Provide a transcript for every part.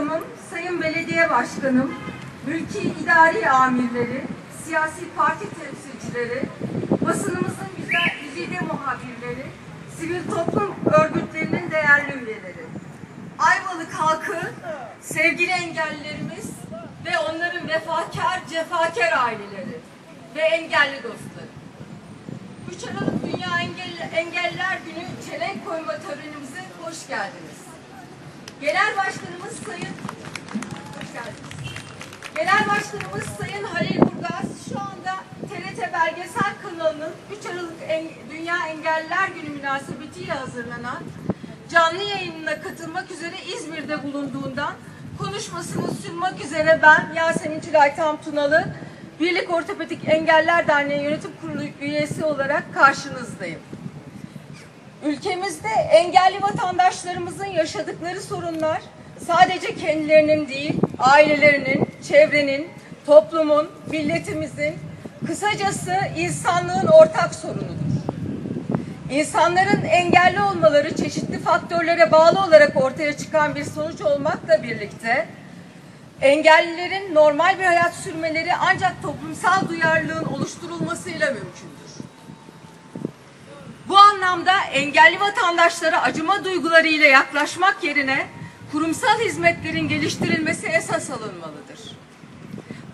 Kaymakamım, Sayın Belediye Başkanım, mülki idari amirleri, siyasi parti temsilcileri, basınımızın güzide muhabirleri, sivil toplum örgütlerinin değerli üyeleri, Ayvalık halkı, sevgili engellilerimiz ve onların vefakar, cefakar aileleri ve engelli dostları. 3 Aralık Dünya Engel- Engelliler Günü çelenk koyma törenimize hoş geldiniz. Genel Başkanımız Sayın. Genel Başkanımız Sayın Halil Burgaz şu anda TRT Belgesel kanalının 3 Aralık En- Dünya Engelliler Günü münasebetiyle hazırlanan canlı yayınına katılmak üzere İzmir'de bulunduğundan konuşmasını sunmak üzere ben Yasemin Tülay Tam Tunalı Birlik Ortopedik Engeller Derneği Yönetim Kurulu üyesi olarak karşınızdayım. Ülkemizde engelli vatandaşlarımızın yaşadıkları sorunlar sadece kendilerinin değil, ailelerinin, çevrenin, toplumun, milletimizin, kısacası insanlığın ortak sorunudur. İnsanların engelli olmaları çeşitli faktörlere bağlı olarak ortaya çıkan bir sonuç olmakla birlikte engellilerin normal bir hayat sürmeleri ancak toplumsal duyarlılığın oluşturulmasıyla mümkündür. Bu anlamda engelli vatandaşlara acıma duygularıyla yaklaşmak yerine kurumsal hizmetlerin geliştirilmesi esas alınmalıdır.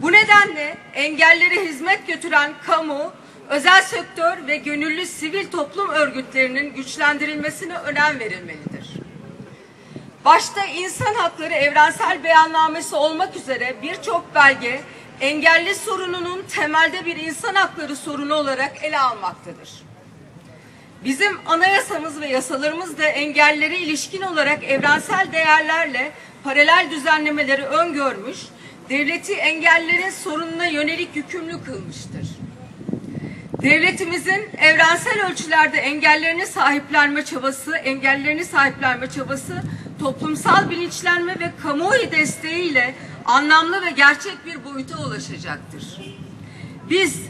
Bu nedenle engellere hizmet götüren kamu, özel sektör ve gönüllü sivil toplum örgütlerinin güçlendirilmesine önem verilmelidir. Başta insan hakları evrensel beyannamesi olmak üzere birçok belge engelli sorununun temelde bir insan hakları sorunu olarak ele almaktadır. Bizim anayasamız ve yasalarımız da engellere ilişkin olarak evrensel değerlerle paralel düzenlemeleri öngörmüş, devleti engellerin sorununa yönelik yükümlü kılmıştır. Devletimizin evrensel ölçülerde engellerini sahiplenme çabası, engellerini sahiplenme çabası toplumsal bilinçlenme ve kamuoyu desteğiyle anlamlı ve gerçek bir boyuta ulaşacaktır. Biz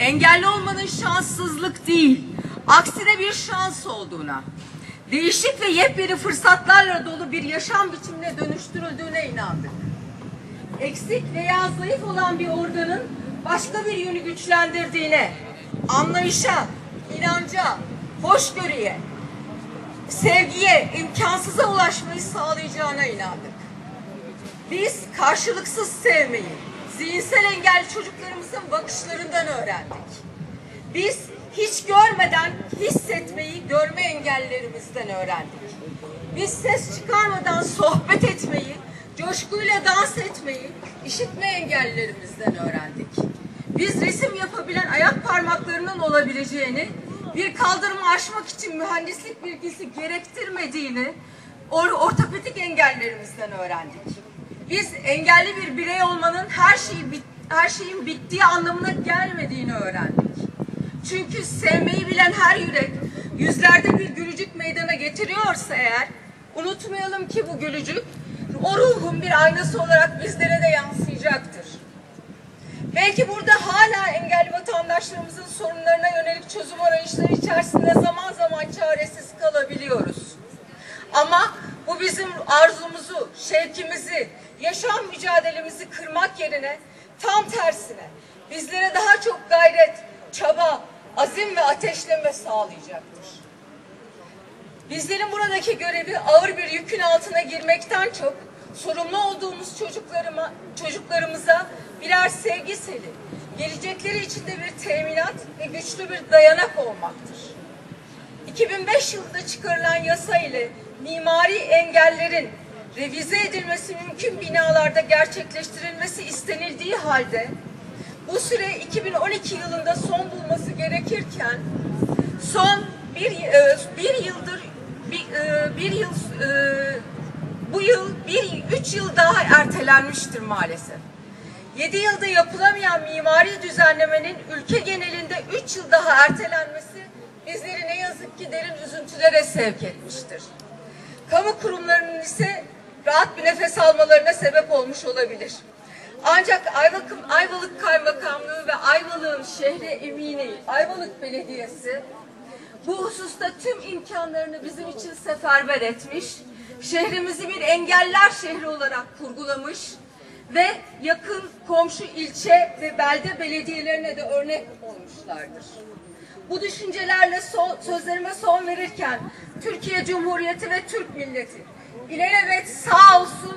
engelli olmanın şanssızlık değil, aksine bir şans olduğuna, değişik ve yepyeni fırsatlarla dolu bir yaşam biçimine dönüştürüldüğüne inandık. Eksik veya zayıf olan bir organın başka bir yönü güçlendirdiğine, anlayışa, inanca, hoşgörüye, sevgiye, imkansıza ulaşmayı sağlayacağına inandık. Biz karşılıksız sevmeyi, zihinsel engelli çocuklarımızın bakışlarından öğrendik. Biz hiç görmeden hissetmeyi görme engellerimizden öğrendik. Biz ses çıkarmadan sohbet etmeyi, coşkuyla dans etmeyi işitme engellerimizden öğrendik. Biz resim yapabilen ayak parmaklarının olabileceğini, bir kaldırımı aşmak için mühendislik bilgisi gerektirmediğini or ortopedik engellerimizden öğrendik. Biz engelli bir birey olmanın her şeyi bit her şeyin bittiği anlamına gelmediğini öğrendik. Çünkü sevmeyi bilen her yürek yüzlerde bir gülücük meydana getiriyorsa eğer unutmayalım ki bu gülücük o ruhun bir aynası olarak bizlere de yansıyacaktır. Belki burada hala engelli vatandaşlarımızın sorunlarına yönelik çözüm arayışları içerisinde zaman zaman çaresiz kalabiliyoruz. Ama bu bizim arzumuzu, şevkimizi, yaşam mücadelemizi kırmak yerine tam tersine bizlere daha çok gayret, çaba, azim ve ateşleme sağlayacaktır. Bizlerin buradaki görevi ağır bir yükün altına girmekten çok sorumlu olduğumuz çocuklarıma, çocuklarımıza birer sevgi seli, gelecekleri için de bir teminat ve güçlü bir dayanak olmaktır. 2005 yılında çıkarılan yasa ile mimari engellerin revize edilmesi mümkün binalarda gerçekleştirilmesi istenildiği halde bu süre 2012 yılında son bulması gerekirken son bir, e, bir yıldır bir, e, bir yıl e, bu yıl bir üç yıl daha ertelenmiştir maalesef. 7 yılda yapılamayan mimari düzenlemenin ülke genelinde 3 yıl daha ertelenmesi bizleri ne yazık ki derin üzüntülere sevk etmiştir. Kamu kurumlarının ise rahat bir nefes almalarına sebep olmuş olabilir. Ancak Ayvalık, Ayvalık Kaymakamlığı ve Ayvalık'ın şehri emini Ayvalık Belediyesi bu hususta tüm imkanlarını bizim için seferber etmiş şehrimizi bir engeller şehri olarak kurgulamış ve yakın komşu ilçe ve belde belediyelerine de örnek olmuşlardır. Bu düşüncelerle son, sözlerime son verirken Türkiye Cumhuriyeti ve Türk milleti ilelebet sağ olsun,